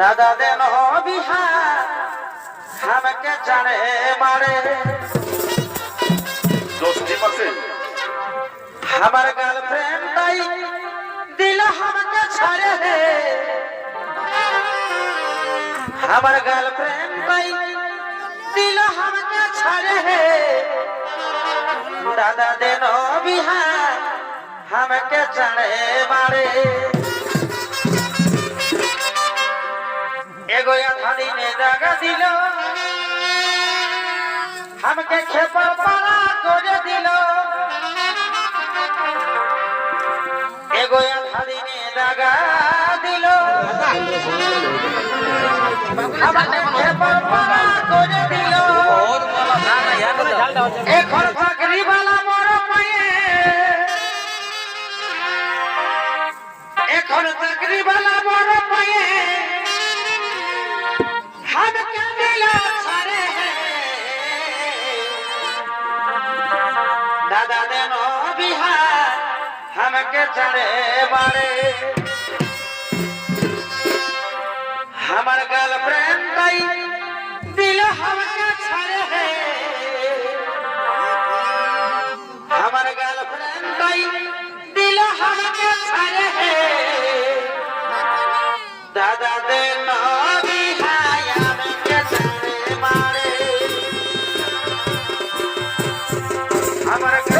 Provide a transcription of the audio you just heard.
দাদা দেন বিহার জানে মারে। আমার গার্লফ্রেন্ড তাই দিল হামকে ছাড়ে হে। আমার গার্লফ্রেন্ড তাই দিল হামকে ছাড়ে হে। দাদা দেন বিহার হামকে জানে মারে। এগোয়া খালি নে জাগা দিল আমাকে খেপা পারা করে দিল। এগোয়া খালি নে জাগা দিল আমাকে খেপা পারা করে দিল। এখন ফাঁকরি বালা মর পায়ে। এখন চাকরি বালা পায়ে। দাদা দেন বিহার আমাকে চলে বারে আমার গার্লফ্রেন্ড তাই দিল আমাকে ছাড়ে হে। আমার গার্লফ্রেন্ড তাই দিল আমাকে ছাড়ে হে। দাদা দেন আমার